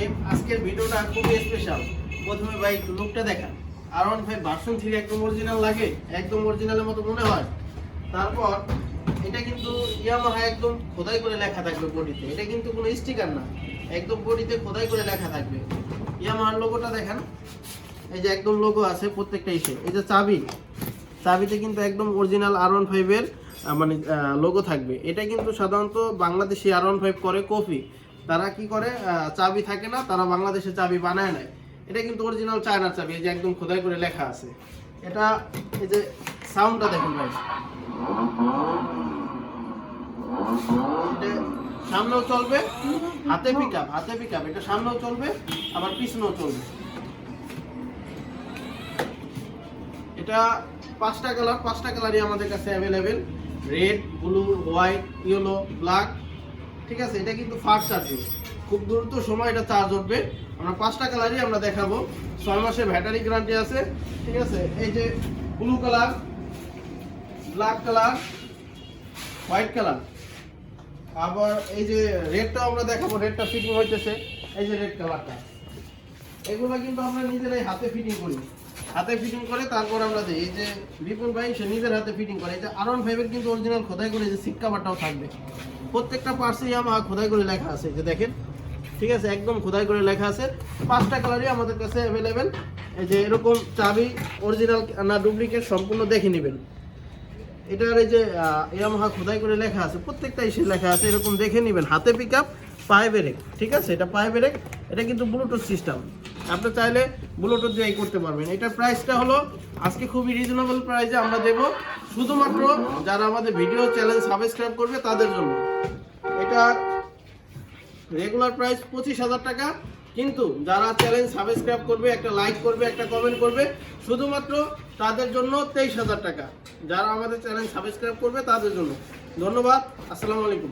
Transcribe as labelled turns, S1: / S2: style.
S1: রহিম আজকের ভিডিওটা খুবই স্পেশাল প্রথমে ভাই লুকটা দেখান। R one five version three একদম অরিজিনাল লাগে, একদম অরিজিনালের মতো মনে হয়। তারপর, এটা কিন্তু ইয়ামাহা একদম খোদাই করে লেখা থাকবে বডিতে এটা কিন্তু কোনো স্টিকার না। একদম বডিতে খোদাই করে লেখা থাকবে। ইয়ামাহার লোগোটা দেখেন। এই যে একদম লোগো আছে প্রত্যেকটা ইসে। এই যে চাবি। চাবিতে কিন্তু একদম অরিজিনাল আর ওয়ান ফাইভের মানে লোগো থাকবে। এটা কিন্তু সাধারণত বাংলাদেশি আর ওয়ান ফাইভ করে কফি। তারা কি করে চাবি থাকে না, তারা বাংলাদেশে চাবি বানায় নেয়। এটা কিন্তু অরিজিনাল চায়নার চাবি, এই যে একদম খোদাই করে লেখা আছে। এটা, এই যে সাউন্ডটা দেখুন ভাই। সামনেও চলবে, হাতে পিক হাতে পিক এটা সামনেও চলবে, আবার পিছনেও চলবে। এটা পাঁচটা কালার পাঁচটা কালারই আমাদের কাছে available red blue white yellow black ঠিক আছে? এটা কিন্তু ফাস্ট চার্জিং খুব দ্রুত সময় এটা চার্জ উঠবে। আমরা পাঁচটা কালারই আমরা দেখাবো। ছয় মাসের ব্যাটারি গ্যারান্টি আছে, ঠিক আছে? এই যে blue colour black colour white colour আবার এই যে রেডটাও আমরা দেখাবো। রেডটা ফিটিং হইতেছে। এই যে রেড কালারটা এগুলো কিন্তু আমরা নিজেরাই হাতে ফিটিং করি। হাতে ফিটিং করে, তারপর আমরা দিই এই যে বিপুল ভাই, সে নিজের হাতে ফিটিং করে। এই যে আর ওয়ান ফাইভের কিন্তু অরিজিনাল খোদাই করে যে সিট কাভারটাও থাকবে। প্রত্যেকটা পার্সেই আমার খোদাই করে লেখা আছে যে দেখেন। ঠিক আছে, একদম খোদাই করে লেখা আছে। পাঁচটা কালারই আমাদের কাছে অ্যাভেলেবেল এই যে এরকম চাবি অরিজিনাল না ডুপ্লিকেট সম্পূর্ণ দেখে নেবেন। এটার এই যে ইয়ামাহা খোদাই করে লেখা আছে প্রত্যেকটা ইসে লেখা আছে, এরকম দেখে নেবেন। হাতে পিক আপ পায়ে ব্রেক ঠিক আছে? এটা পায়ে ব্রেক এটা কিন্তু ব্লুটুথ সিস্টেম আপনি চাইলে ব্লুটুথ দিয়ে করতে পারবেন। এটার প্রাইসটা হলো, আজকে খুবই রিজনেবল প্রাইসে আমরা দেব। শুধুমাত্র যারা আমাদের ভিডিও চ্যানেল সাবস্ক্রাইব করবে, তাদের জন্য। এটা রেগুলার প্রাইস পঁচিশ হাজার টাকা। কিন্তু যারা চ্যানেল সাবস্ক্রাইব করবে, একটা লাইক করবে, একটা কমেন্ট করবে, শুধুমাত্র তাদের জন্য তেইশ হাজার টাকা। যারা আমাদের চ্যানেল সাবস্ক্রাইব করবে, তাদের জন্য। ধন্যবাদ। আসসালামু আলাইকুম।